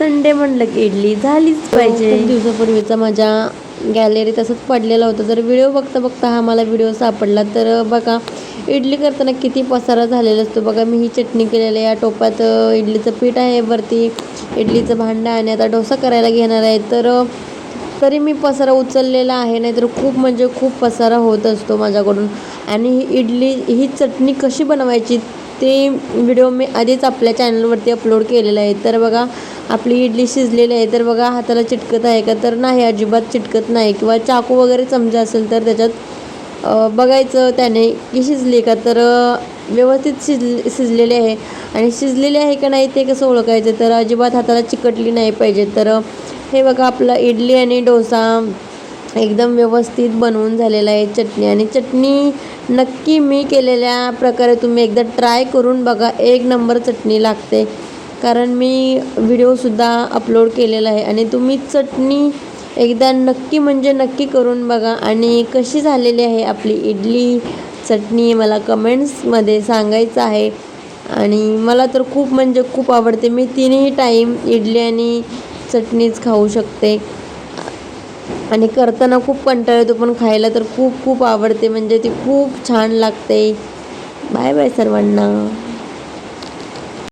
Sunday म्हणलं की इडली झालीच पाहिजे. खूप दिवसापूर्वीचा माझ्या गॅलरीत असंच पडलेला होता. जर व्हिडिओ बघता बघता हा मला व्हिडिओ सापडला तर बघा इडली करताना किती पसारा झालेला असतो. बघा मी ही चटणी केलेली आहे. या टोपात इडलीचं पीठ आहे वरती. इडलीचं भांडं आणि आता डोसा करायला घेणार आहे. तर तरी मी पसारा उचललेला आहे नाहीतर खूप म्हणजे खूप पसारा होत असतो माझ्याकडून. आणि ही इडली ही चटणी कशी बनवायची ते व्हिडिओ मी आधीच आपल्या चॅनलवरती अपलोड केलेला आहे. तर बघा आपली इडली शिजलेली आहे. तर बघा हाताला चिटकत आहे का? तर नाही अजिबात चिटकत नाही. किंवा चाकू वगैरे चमचा असेल तर त्याच्यात बघायचं त्याने की शिजली का? तर व्यवस्थित शिजले शिजलेले आहे. आणि शिजलेले आहे का नाही ते कसं ओळखायचं? तर अजिबात हाताला चिकटली नाही पाहिजे. तर हे बघा आपलं इडली आणि डोसा एकदम व्यवस्थित बनवून झालेला आहे चटणी. आणि चटणी नक्की मी केलेल्या प्रकारे तुम्ही एकदा ट्राय करून बघा एक नंबर चटणी लागते. कारण मी व्हिडिओसुद्धा अपलोड केलेला आहे. आणि तुम्ही चटणी एकदा नक्की म्हणजे नक्की करून बघा. आणि कशी झालेली आहे आपली इडली चटणी मला कमेंट्समध्ये सांगायचं आहे. आणि मला तर खूप म्हणजे खूप आवडते. मी तिन्ही टाईम इडली आणि चटणीच खाऊ शकते. आणि करताना खूप कंटाळा येतो पण खायला तर खूप खूप आवडते. म्हणजे ती खूप छान लागते. बाय बाय सर्वांना.